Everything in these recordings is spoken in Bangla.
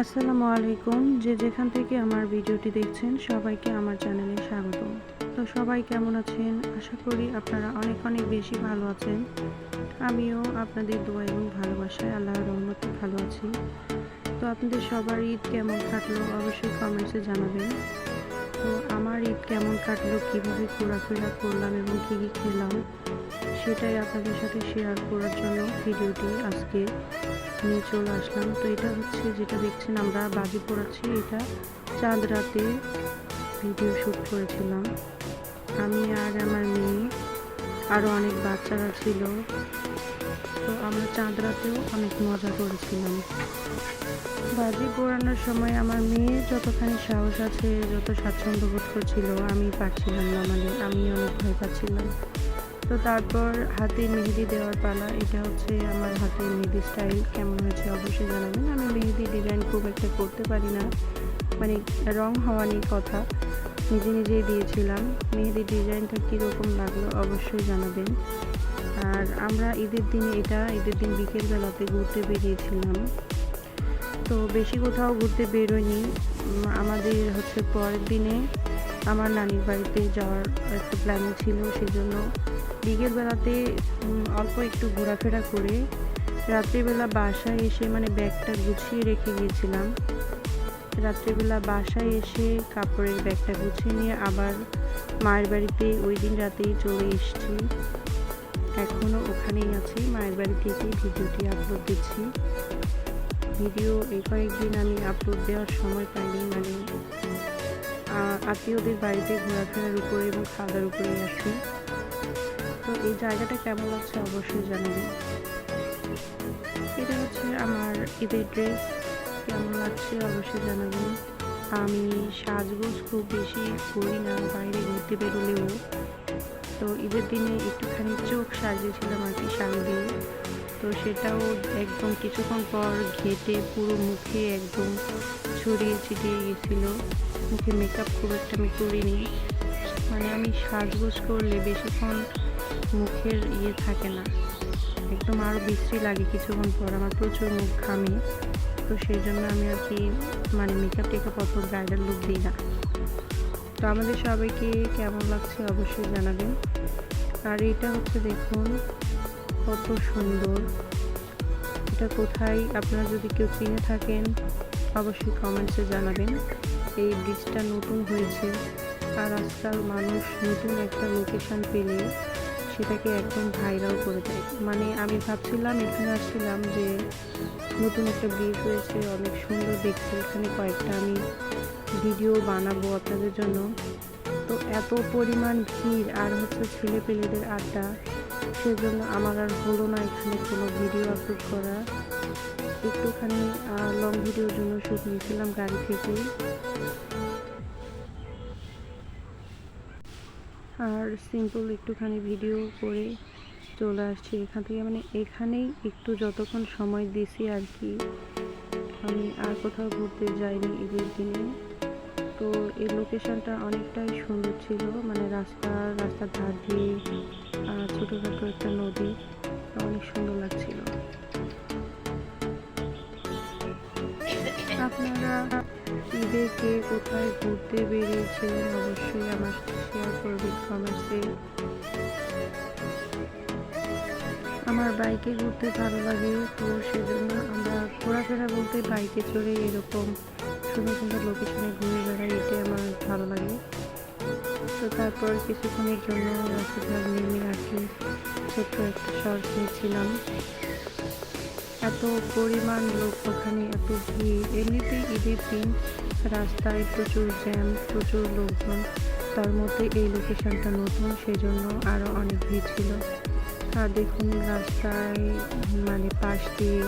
আসসালামু আলাইকুম। যে যেখান থেকে আমার ভিডিওটি দেখছেন, সবাইকে আমার চ্যানেলে স্বাগত তো সবাই কেমন আছেন? আশা করি আপনারা অনেক অনেক বেশি ভালো আছেন। আমিও আপনাদের দোয়া এবং ভালোবাসায় আল্লাহর রহমতে ভালো আছি। তো আপনাদের সবার ঈদ কেমন কাটলো? অবশ্যই কমেন্টসে জানাবেন। ঈদ কেমন কাটলো, কীভাবে ঘোরাফেরা করলাম এবং কী কী খেলাম, সেটাই আপনাদের সাথে শেয়ার করার জন্য ভিডিওটি আজকে নিয়ে চলে আসলাম। তো এটা হচ্ছে যেটা দেখছেন, আমরা বাজি পড়াচ্ছি, এটা চাঁদ রাতে ভিডিও শ্যুট করেছিলাম। আমি আর আমার মেয়ে আরও অনেক বাচ্চারা ছিল। তো আমরা চাঁদ রাতেও অনেক মজা করেছিলাম। বাজি পোড়ানোর সময় আমার মেয়ে যতখানি সাহস আছে, যত স্বাচ্ছন্দ্য বোধ করছিল, আমি পারছিলাম না মানে আমি অনেক ভয় পাচ্ছিলাম। তো তারপর হাতে মেহেদি দেওয়ার পালা, এটা হচ্ছে আমার হাতে মেহেদি স্টাইল, কেমন হয়েছে অবশ্যই জানাবেন। আমি মেহেদি ডিজাইন খুব একটা করতে পারি না মানে রং হওয়া নিয়ে কথা। নিজে নিজেই দিয়েছিলাম। মেহেদির ডিজাইনটা কীরকম লাগল অবশ্যই জানাবেন। আর আমরা ঈদের দিনে এটা, ঈদের দিন বিকেলবেলাতে ঘুরতে বেরিয়েছিলাম। তো বেশি কোথাও ঘুরতে বেরোয়নি আমাদের হচ্ছে পরের দিনে আমার নানির বাড়িতে যাওয়ার একটা প্ল্যানিং ছিল সেই জন্য বিকেলবেলাতে অল্প একটু ঘোরাফেরা করে রাত্রিবেলা বাসায় এসে মানে ব্যাগটা গুছিয়ে রেখে গিয়েছিলাম। রাত্রিবেলা বাসায় এসে কাপড়ের ব্যাগটা গুছিয়ে নিয়ে আবার মায়ের বাড়িতে ওই দিন রাতেই চলে এসেছি। এখনও ওখানেই আছি, মায়ের বাড়ি থেকেই ভিডিওটি আপলোড দিচ্ছি। ভিডিও এই কয়েকদিন আমি আপলোড দেওয়ার সময় পাইনি মানে আত্মীয়দের বাড়িতে ঘোরাফেরার উপরে এবং খাওয়ার উপরে আছি। তো এই জায়গাটা কেমন লাগছে অবশ্যই জানাবেন। এটা হচ্ছে আমার ঈদের ড্রেস। কেমন লাগছে অবশ্যই জানাবেন। আমি সাজগোজ খুব বেশি করি না, বাইরে ঘুরতে বেরোলেও। তো ঈদের দিনে একটুখানি চোখ সাজিয়েছিলাম আর কি শাড়ি দিয়ে। তো সেটাও একদম কিছুক্ষণ পর ঘেটে পুরো মুখে একদম ছড়িয়ে ছিটিয়ে গেছিল। মুখে মেকআপ খুব একটা আমি করিনি। মানে আমি সাজগোজ করলে বেশিক্ষণ মুখের ইয়ে থাকে না। একদম আরও বিশ্রী লাগে কিছুক্ষণ পর। আমার প্রচুর মুখ ঘামে। তো সেই জন্য আমি আর কি মানে মেকআপ টেকআপ অত ব্রাইডাল লুক দিই না। তো আমাদের সবাইকে কেমন লাগছে অবশ্যই জানাবেন। আর এটা হচ্ছে দেখুন, কত সুন্দর। এটা কোথায়, আপনারা যদি কেউ চিনে থাকেন, অবশ্যই কমেন্টসে জানাবেন। এই ব্রিজটা নতুন হয়েছে। আর আজকাল মানুষ নতুন একটা লোকেশন পেলে সেটাকে একদম ভাইরাল করে দেয়। মানে আমি ভাবছিলাম, এখানে আসছিলাম যে নতুন একটা ব্রিজ হয়েছে, অনেক সুন্দর দেখতে। এখানে কয়েকটা আমি ভিডিও বানাবো আপনাদের জন্য। তো এত পরিমাণ ভিড় আর হচ্ছে ছেলে পেলেদের আড্ডা, সেজন্য আমার আর হলো না এখানে কোনো ভিডিও আপলোড করা। একটুখানি লং ভিডিওর জন্য শ্যুট নিয়েছিলাম গাড়ি থেকে আর সিম্পল একটুখানি ভিডিও করে চলে আসছি এখান থেকে। মানে এখানেই একটু যতক্ষণ সময় দিছি আর কি, আমি আর কোথাও ঘুরতে যাইনি ঈদের দিনে তো এই লোকেশনটা অনেকটাই সুন্দর ছিল মানে রাস্তা, রাস্তার ধার দিয়ে ছোটোখাটো একটা নদী অনেক সুন্দর লাগছিল। আপনারা ঈদে কে কোথায় ঘুরতে বেরিয়েছিলেন অবশ্যই আমার সাথে শেয়ার করবেন কমেন্টসে আমার বাইকে ঘুরতে ভালো লাগে, তো সেজন্য আমরা ঘোরাফেরা বলতে বাইকে চড়ে এরকম সুন্দর সুন্দর লোকেশনে ঘুরে বেড়াই, এটাই আমার ভালো লাগে। তো তারপর কিছুক্ষণের জন্য রাস্তাঘাট নেমে আর কি ছোট্ট একটা শর্ট নিয়েছিলাম এত পরিমাণ লোক ওখানে, এত ভিড়। এমনিতেই ঈদের দিন রাস্তায় প্রচুর জ্যাম, প্রচুর লোকজন। তার মধ্যে এই লোকেশনটা নতুন, সেজন্য আরও অনেক ভিড় ছিল। আর দেখুন রাস্তায় মানে পাশ দিয়ে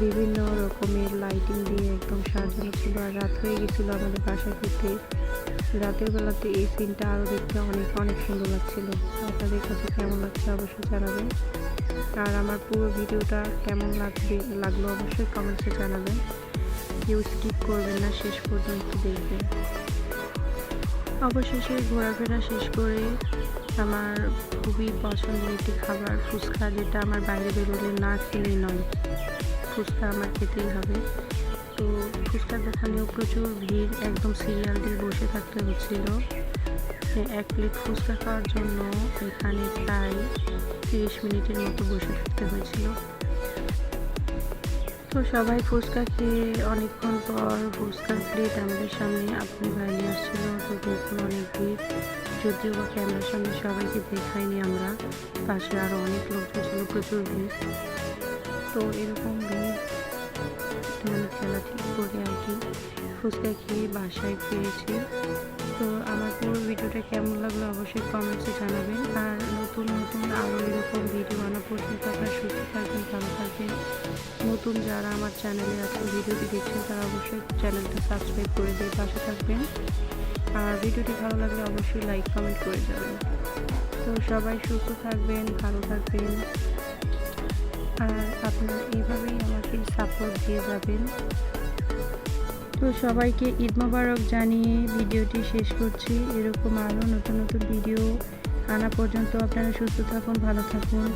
বিভিন্ন রকমের লাইটিং দিয়ে একদম সাজানো ছিল। আর রাত হয়ে গেছিল আমাদের বাসা ফিরতে। রাতের বেলাতে এই সিনটা আরও দেখতে অনেক অনেক সুন্দর লাগছিল। আপনাদের কাছে কেমন লাগছে অবশ্যই জানাবেন। আর আমার পুরো ভিডিওটা কেমন লাগবে, লাগল অবশ্যই কমেন্টসে জানাবেন। কেউ স্কিপ করবেন না, শেষ পর্যন্ত দেখবেন। অবশেষে ঘোরাফেরা শেষ করে আমার খুবই পছন্দের একটি খাবার, ফুচকা, যেটা আমার বাইরে বেরোলে না খেলেই নয়। ফুচকা আমার খেতেই হবে। তো ফুচকার দোকানেও প্রচুর ভিড়, একদম সিরিয়াল দিয়ে বসে থাকতে হচ্ছিল। এক প্লেট ফুচকা খাওয়ার জন্য এখানে প্রায় তিরিশ মিনিটের মতো বসে থাকতে হয়েছিল। তো সবাই ফুচকা খেয়ে অনেকক্ষণ পর ফুচকার প্লেট আমাদের সামনে আপনি নিয়ে আসছিল, তো দেখুন অনেক ভিড়। যদিও বা ক্যামেরার সামনে সবাইকে দেখাইনি আমরা, পাশে আরও অনেক লোকজন ছিল, প্রচুর ভিড়। তো এরকম ভিড় মানে খেলা ঠিক করে আর কি, ফুচকা খেয়ে বাসায় ফিরেছি। তো আমার পুরো ভিডিওটা কেমন লাগল অবশ্যই কমেন্টসে জানাবেন। আর নতুন নতুন আরও এরকম ভিডিও আনা পর্যন্ত আপনারা সুস্থ থাকবেন, ভালো থাকবেন। নতুন যারা আমার চ্যানেলে আছেন ভিডিওটি দেখছেন, তারা অবশ্যই চ্যানেলটা সাবস্ক্রাইব করে দিয়ে পাশে থাকবেন। আর ভিডিওটি ভালো লাগলে অবশ্যই লাইক, কমেন্ট করে যাবেন। তো সবাই সুস্থ থাকবেন, ভালো থাকবেন। আর আপনারা এইভাবেই আমাকে সাপোর্ট দিয়ে যাবেন। তো সবাইকে ঈদ মোবারক জানিয়ে ভিডিওটি শেষ করছি। এরকম আরও নতুন নতুন ভিডিও আনা পর্যন্ত আপনারা সুস্থ থাকুন, ভালো থাকুন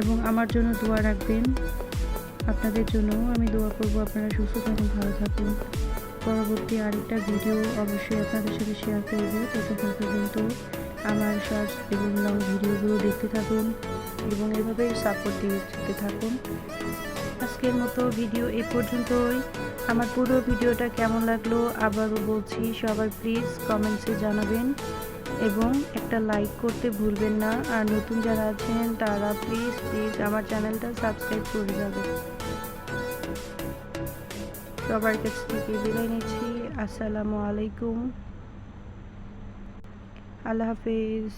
এবং আমার জন্য দোয়া রাখবেন। আপনাদের জন্য আমি দোয়া করব আপনারা সুস্থ থাকুন, ভালো থাকুন। পরবর্তী আরেকটা ভিডিও অবশ্যই আপনাদের সাথে শেয়ার করব। ততক্ষণ পর্যন্ত আমার শর্টস এবং লং ভিডিওগুলো দেখতে থাকুন এবং এভাবেই সাপোর্ট দিয়ে থাকুন। আজকের মতো ভিডিও এ পর্যন্তই। আমার পুরো ভিডিওটা কেমন লাগল আবারও বলছি, সবাই প্লিজ কমেন্টসে জানাবেন এবং একটা লাইক করতে ভুলবেন না। আর নতুন যারা আছেন, তারা প্লিজ প্লিজ আমার চ্যানেলটা সাবস্ক্রাইব করে যাবেন। সবার কাছ থেকে বিদায় নিচ্ছি। আসসালামু আলাইকুম। আল্লাহ হাফিজ।